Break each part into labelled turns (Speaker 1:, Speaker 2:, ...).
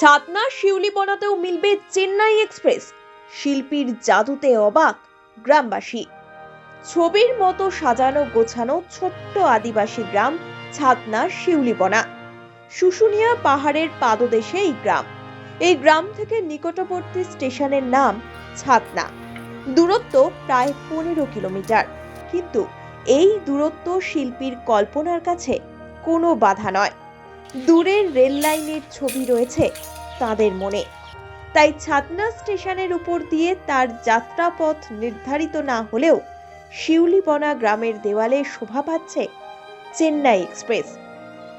Speaker 1: ছাতনা শিউলি বনাতেও মিলবে চেন্নাই এক্সপ্রেস। শিল্পীর জাদুতে অবাক গ্রামবাসী। ছবির মতো সাজানো গোছানো ছোট্ট আদিবাসী গ্রাম ছাতনা শিউলিপনা শুশুনিয়া পাহাড়ের পাদদেশে এই গ্রাম। এই গ্রাম থেকে নিকটবর্তী স্টেশনের নাম ছাতনা। দূরত্ব প্রায় পনেরো কিলোমিটার। কিন্তু এই দূরত্ব শিল্পীর কল্পনার কাছে কোনো বাধা নয়। দূরের রেল লাইনের ছবি রয়েছে তাদের মনে। তাই ছাতনা স্টেশনের উপর দিয়ে তার যাত্রাপথ নির্ধারিত না হলেও শিউলিবনা গ্রামের দেওয়ালে শোভা পাচ্ছে চেন্নাই এক্সপ্রেস।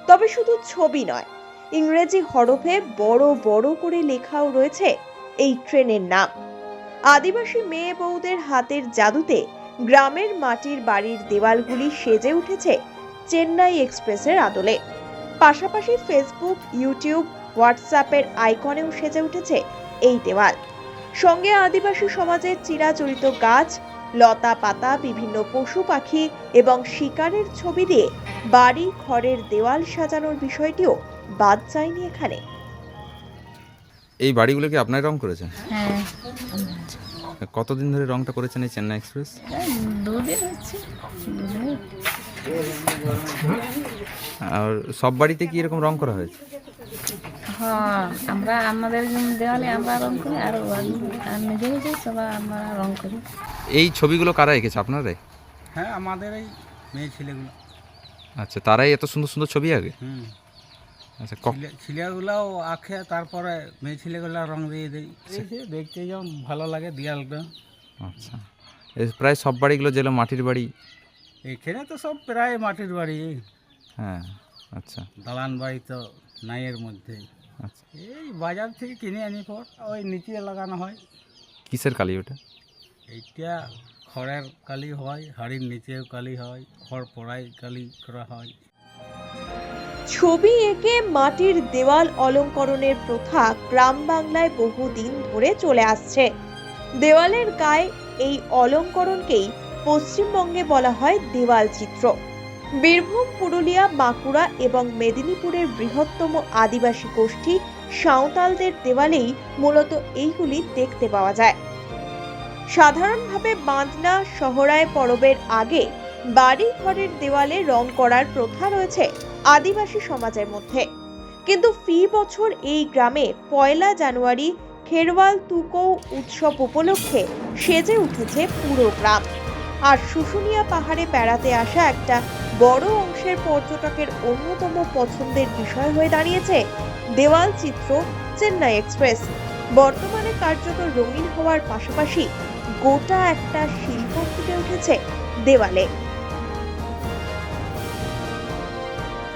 Speaker 1: তবে শুধু ছবি নয়, ইংরেজি হরফে বড় বড় করে লেখাও রয়েছে এই ট্রেনের নাম। আদিবাসী মেয়ে বউদের হাতের জাদুতে গ্রামের মাটির বাড়ির দেওয়ালগুলি সেজে উঠেছে চেন্নাই এক্সপ্রেসের আদলে। পাশাপাশি ফেসবুক ইউটিউব হোয়াটসঅ্যাপের আইকনেও সেজে উঠেছে এই দেওয়াল। সঙ্গে আদিবাসী সমাজের চিরাচরিত গাছ লতা পাতা বিভিন্ন পশু পাখি এবং শিকারের ছবি দিয়ে বাড়ি ঘরের দেওয়াল সাজানোর বিষয়টিও বাদ যায়নি এখানে।
Speaker 2: এই বাড়িগুলো কি আপনার রং করেছেন?
Speaker 3: হ্যাঁ।
Speaker 2: কতদিন ধরে রংটা করেছেন এই চেন্নাই এক্সপ্রেস?
Speaker 3: দুদিন হচ্ছে।
Speaker 2: আর সব বাড়িতে কি এরকম রং করা হয়েছে?
Speaker 3: হ্যাঁ আমরা আমাদের দেওয়ালে আমরা রং করি আর আর নিজে নিজে সবাই আমরা রং করি।
Speaker 2: এই ছবিগুলো কারা এঁকেছে? আপনারাই?
Speaker 4: হ্যাঁ আমাদের এই মেয়ে ছেলেগুলো।
Speaker 2: আচ্ছা তারাই এত সুন্দর সুন্দর ছবি আগে
Speaker 4: হুম।
Speaker 2: আচ্ছা
Speaker 4: ছেলেগুলাও তারপরে মেয়ে ছেলেগুলো রং দিয়ে দিই। দেখতে যেমন ভালো লাগে দেয়ালটা।
Speaker 2: আচ্ছা। এই প্রায় সব বাড়িগুলো যেগুলো মাটির বাড়ি?
Speaker 4: এখানে তো সব প্রায় মাটির বাড়ি।
Speaker 2: হ্যাঁ আচ্ছা।
Speaker 4: দালান বাড়ি তো নাই এর মধ্যে।
Speaker 2: আচ্ছা।
Speaker 4: এই বাজার থেকে কিনে আনি পর ওই নিচে লাগানো হয়।
Speaker 2: কিসের কালি ওটা?
Speaker 4: এইটা খড়ের কালি হয় হাড়ির নিচেও কালি হয় খড় পড়াই কালি করা হয়।
Speaker 1: ছবি এঁকে মাটির দেওয়াল অলঙ্করণের প্রথা গ্রাম বাংলায় বহুদিন ধরে চলে আসছে। দেওয়ালের গায়ে এই অলঙ্করণকেই পশ্চিমবঙ্গে বলা হয় দেওয়াল চিত্র। বীরভূম, পুরুলিয়া, বাঁকুড়া এবং মেদিনীপুরের বৃহত্তম আদিবাসী গোষ্ঠী সাঁওতালদের দেওয়ালেই মূলত এইগুলি দেখতে পাওয়া যায়। সাধারণভাবে বাঁধনা শহরায় পরবের আগে বাড়ি ঘরের দেওয়ালে রং করার প্রথা রয়েছে। আদিবাসী সমাজের মধ্যে। কিন্তু ফি বছর এই গ্রামে পয়লা জানুয়ারি খেরওয়াল তুকৌ উৎসব উপলক্ষে সেজে উঠেছে পুরো গ্রাম। আর শুশুনিয়া পাহাড়ে বেড়াতে আসা একটা বড় অংশের পর্যটকের অন্যতম পছন্দের বিষয় হয়ে দাঁড়িয়েছে দেওয়াল চিত্র চেন্নাই এক্সপ্রেস। বর্তমানে কার্যত রঙিন হওয়ার পাশাপাশি গোটা একটা শিল্প ফুটে উঠেছে দেওয়ালে।